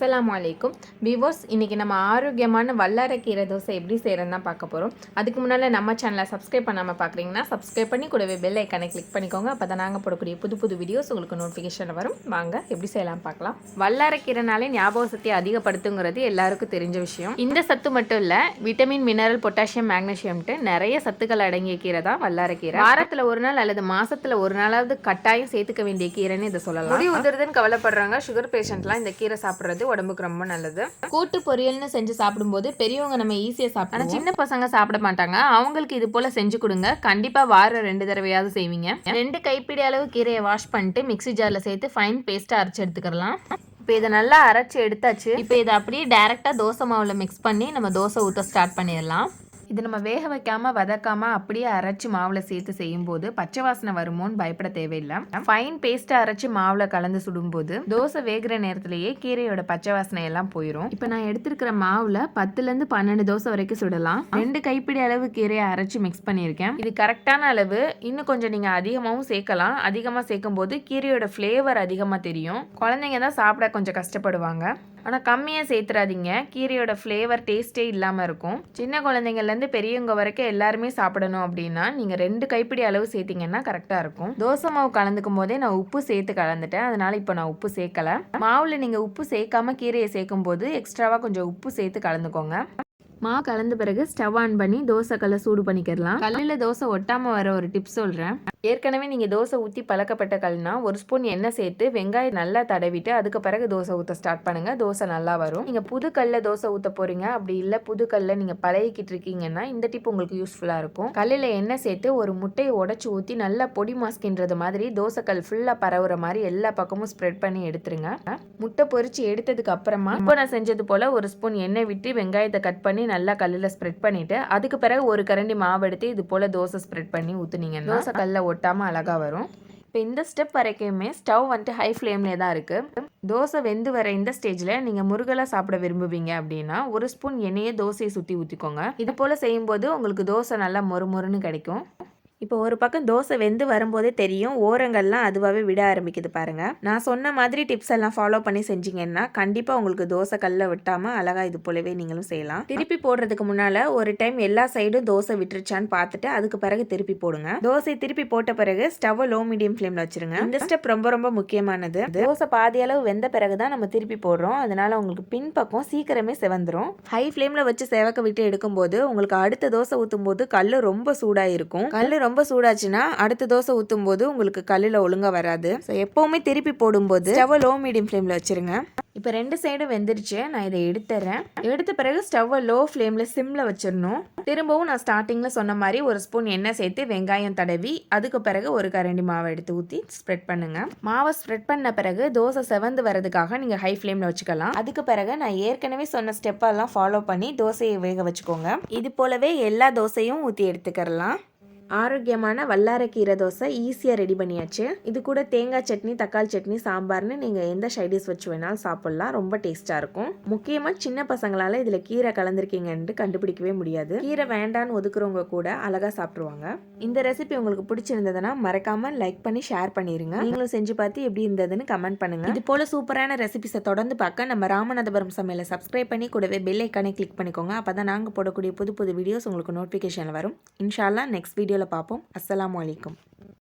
அஸ்லாம் வலைக்கும் விவோஸ் இன்றைக்கி நம்ம ஆரோக்கியமான வல்லாரக்கீரை தோசை எப்படி செய்கிறதுன்னு தான் பார்க்க போகிறோம் அதுக்கு முன்னால் நம்ம சேனலை சப்ஸ்கிரைப் பண்ணாமல் பார்க்குறீங்கன்னா சப்ஸ்கிரைப் பண்ணி கூடவே பெல் ஐக்கானை கிளிக் பண்ணிக்கோங்க. அப்போ தான் நாங்கள் போடக்கூடிய புது புது வீடியோஸ் உங்களுக்கு நோட்டிஃபிகேஷன் வரும். வாங்க எப்படி செய்யலாம் பார்க்கலாம். வல்லாரக்கீரைனாலே ஞாபக சக்தியை அதிகப்படுத்துங்கிறது எல்லாருக்கும் தெரிஞ்ச விஷயம். இந்த சத்து மட்டும் இல்லை விட்டமின் மினரல் பொட்டாசியம் மேக்னீசியம்ட்டு நிறைய சத்துக்கள் அடங்கிய கீரை தான் வல்லாரக்கீரை வாரத்தில் ஒரு நாள் அல்லது மாதத்தில் ஒரு நாளாவது கட்டாயம் சேர்த்துக்க வேண்டிய கீரைன்னு இதை சொல்லலாம். முடி உதிர்துன்னு கவலைப்படுறாங்க. சுகர் பேஷண்ட்லாம் இந்த கீரை சாப்பிட்றது உடம்புக்கு ரொம்ப நல்லது. கூட்டு பொரியல்னு செஞ்சு சாப்பிடும்போது பெரியவங்க நம்ம ஈஸியாக சாப்பிடலாம் ஆனால் சின்ன பசங்க சாப்பிட மாட்டாங்க. அவங்களுக்கு இது போல செஞ்சு கொடுங்க. கண்டிப்பா வாரம் ரெண்டு தடவையாவது செய்வீங்க. ரெண்டு கைப்பிடி அளவு கீரையை வாஷ் பண்ணிட்டு மிக்ஸி ஜாரில் சேர்த்து ஃபைன் பேஸ்ட்டாக அரைச்சு எடுத்துக்கலாம். இப்போ இதை நல்லா அரைச்சி எடுத்தாச்சு. இப்போ இதை அப்படியே டேரெக்டாக தோசை மாவில் மிக்ஸ் பண்ணி நம்ம தோசை ஊற்ற ஸ்டார்ட் பண்ணிடலாம். இது நம்ம வேக வைக்காம வதக்காம அப்படியே அரைச்சி மாவுல சேர்த்து செய்யும்போது பச்சை வாசனை வருமோன்னு பயப்பட தேவையில்லை. ஃபைன் பேஸ்ட்டை அரைச்சி மாவுல கலந்து சுடும்போது தோசை வேகிற நேரத்திலேயே கீரையோட பச்சை வாசனை எல்லாம் போயிடும் இப்போ நான் எடுத்திருக்கிற மாவுல பத்துல இருந்து பன்னெண்டு தோசை வரைக்கும் சுடலாம். ரெண்டு கைப்பிடி அளவு கீரையை அரைச்சி மிக்ஸ் பண்ணியிருக்கேன். இது கரெக்டான அளவு. இன்னும் கொஞ்சம் நீங்க அதிகமாகவும் சேர்க்கலாம். அதிகமாக சேர்க்கும் போது கீரையோட ஃப்ளேவர் அதிகமாக தெரியும். குழந்தைங்க தான் சாப்பிட கொஞ்சம் கஷ்டப்படுவாங்க. ஆனால் கம்மியாக சேர்த்துறாதீங்க. கீரையோட ஃப்ளேவர் டேஸ்ட்டே இல்லாமல் இருக்கும். சின்ன குழந்தைங்கள்லேருந்து பெரியவங்க வரைக்கும் எல்லாருமே சாப்பிடணும் அப்படின்னா நீங்கள் ரெண்டு கைப்பிடி அளவு சேர்த்திங்கன்னா கரெக்டாக இருக்கும். தோசை மாவு கலந்துக்கும் போதே நான் உப்பு சேர்த்து கலந்துட்டேன். அதனால் இப்போ நான் உப்பு சேர்க்கல. மாவில் நீங்கள் உப்பு சேர்க்காம கீரையை சேர்க்கும் போது எக்ஸ்ட்ராவாக கொஞ்சம் உப்பு சேர்த்து கலந்துக்கோங்க. மா கலந்த பிறகு ஸ்டவ் ஆன் பண்ணி தோசை கல்லை சூடு பண்ணிக்கிடலாம். கல்லில் தோசை ஒட்டாமல் வர ஒரு டிப்ஸ் சொல்கிறேன் ஏற்கனவே நீங்கள் தோசை ஊற்றி பழக்கப்பட்ட கல்னா ஒரு ஸ்பூன் எண்ணெய் சேர்த்து வெங்காயம் நல்லா தடவிட்டு அதுக்கு பிறகு தோசை ஊற்ற ஸ்டார்ட் பண்ணுங்கள் தோசை நல்லா வரும். நீங்கள் புது கல்லில் தோசை ஊற்ற போகிறீங்க அப்படி இல்லை புது கல்லில் நீங்கள் பழகிக்கிட்டு இருக்கீங்கன்னா இந்த டிப் உங்களுக்கு யூஸ்ஃபுல்லாக இருக்கும். கல்லில் எண்ணெய் சேர்த்து ஒரு முட்டையை உடச்சி ஊற்றி நல்லா பொடி மாஸ்கின்றது மாதிரி தோசை கல் ஃபுல்லாக பரவுற மாதிரி எல்லா பக்கமும் ஸ்ப்ரெட் பண்ணி எடுத்துருங்க. முட்டை பொறிச்சு எடுத்ததுக்கு அப்புறமா இப்போ நான் செஞ்சது போல் ஒரு ஸ்பூன் எண்ணெய் விட்டு வெங்காயத்தை கட் பண்ணி நல்லா கல்லில் ஸ்ப்ரெட் பண்ணிவிட்டு அதுக்கு பிறகு ஒரு கரண்டி மாவு எடுத்து இது போல் தோசை ஸ்ப்ரெட் பண்ணி ஊற்றுனீங்கன்னா தோசை கல்லில் ஒட்டாமல் அழகாக வரும். இப்போ இந்த ஸ்டெப் வரைக்குமே ஸ்டவ் வந்துட்டு ஹை ஃப்ளேம்லே தான் இருக்குது தோசை வெந்து வர இந்த ஸ்டேஜில் நீங்கள் முருகலாக சாப்பிட விரும்புவீங்க அப்படின்னா ஒரு ஸ்பூன் எண்ணெயை தோசையை சுற்றி ஊற்றிக்கோங்க இது போல் செய்யும்போது உங்களுக்கு தோசை நல்லா மொறு மொறுன்னு கிடைக்கும். இப்போ ஒரு பக்கம் தோசை வெந்து வரும்போதே தெரியும் ஓரங்கள்லாம் அதுவாகவே விட ஆரம்பிக்குது பாருங்க. நான் சொன்ன மாதிரி டிப்ஸ் எல்லாம் ஃபாலோ பண்ணி செஞ்சீங்கன்னா கண்டிப்பாக உங்களுக்கு தோசை கல்ல விட்டாமல் அழகாக இது போலவே நீங்களும் செய்யலாம். திருப்பி போடுறதுக்கு முன்னால் ஒரு டைம் எல்லா சைடும் தோசை விட்டுருச்சான்னு பார்த்துட்டு அதுக்கு பிறகு திருப்பி போடுங்க. தோசை திருப்பி போட்ட பிறகு ஸ்டவ் லோ மீடியம் ஃப்ளேமில் வச்சிருங்க. இந்த ஸ்டெப் ரொம்ப ரொம்ப முக்கியமானது. தோசை பாதி அளவு வெந்த பிறகு தான் நம்ம திருப்பி போடுறோம். அதனால உங்களுக்கு பின்பக்கம் சீக்கிரமே செவந்துரும். ஹை ஃப்ளேமில் வச்சு செவக்க விட்டு எடுக்கும்போது உங்களுக்கு அடுத்த தோசை ஊற்றும் போது கல் ரொம்ப சூடாக இருக்கும் கல் ரொம்ப ரொம்ப சூடாச்சுன்னா அடுத்த தோசை ஊற்றும் போது உங்களுக்கு கல்லில் ஒழுங்காக வராது. ஸோ எப்போவுமே திருப்பி போடும்போது ஸ்டவ் லோ மீடியம் ஃப்ளேமில் வச்சுருங்க. இப்போ ரெண்டு சைடும் வெந்துருச்சு. நான் இதை எடுத்துறேன். எடுத்த பிறகு ஸ்டவ்வை லோ ஃப்ளேமில் சிம்மில் வச்சிடணும். திரும்பவும் நான் ஸ்டார்டிங்கில் சொன்ன மாதிரி ஒரு ஸ்பூன் எண்ணெய் சேர்த்து வெங்காயம் தடவி அதுக்கு பிறகு ஒரு கரண்டி மாவை எடுத்து ஊற்றி ஸ்ப்ரெட் பண்ணுங்க. மாவை ஸ்ப்ரெட் பண்ண பிறகு தோசை செவந்து வரதுக்காக நீங்கள் ஹை ஃப்ளேமில் வச்சுக்கலாம். அதுக்கு பிறகு நான் ஏற்கனவே சொன்ன ஸ்டெப்பெல்லாம் ஃபாலோ பண்ணி தோசையை வேக வச்சுக்கோங்க. இது போலவே எல்லா தோசையும் ஊற்றி எடுத்துக்கிறலாம். ஆரோக்கியமான வல்லாரக்கீரை தோசை ஈஸியாக ரெடி பண்ணியாச்சு. இது கூட தேங்காய் சட்னி தக்காளி சட்னி சாம்பார்னு நீங்கள் எந்த சைடிஸ் வச்சு வேணாலும் சாப்பிட்லாம். ரொம்ப டேஸ்ட்டாக இருக்கும். முக்கியமாக சின்ன பசங்களால் இதில் கீரை கலந்துருக்கீங்கன்ட்டு கண்டுபிடிக்கவே முடியாது. கீரை வேண்டான்னு ஒதுக்குறவங்க கூட அழகாக சாப்பிட்ருவாங்க இந்த ரெசிபி உங்களுக்கு பிடிச்சிருந்ததுன்னா மறக்காமல் லைக் பண்ணி ஷேர் பண்ணிடுங்க நீங்களும் செஞ்சு பார்த்து எப்படி இருந்ததுன்னு கமெண்ட் பண்ணுங்க. இது போல சூப்பரான ரெசிபிஸை தொடர்ந்து பார்க்க நம்ம ராமநாதபுரம் சமையலை சப்ஸ்கிரைப் பண்ணி கூடவே பெல் ஐக்கானே கிளிக் பண்ணிக்கோங்க. அப்போ தான் நாங்கள் போடக்கூடிய புது புது வீடியோஸ் உங்களுக்கு நோட்டிஃபிகேஷனில் வரும். இன்ஷால்லா நெக்ஸ்ட் வீடியோ வீடியோவில் பார்ப்போம். அஸ்லாம் வலைக்கம்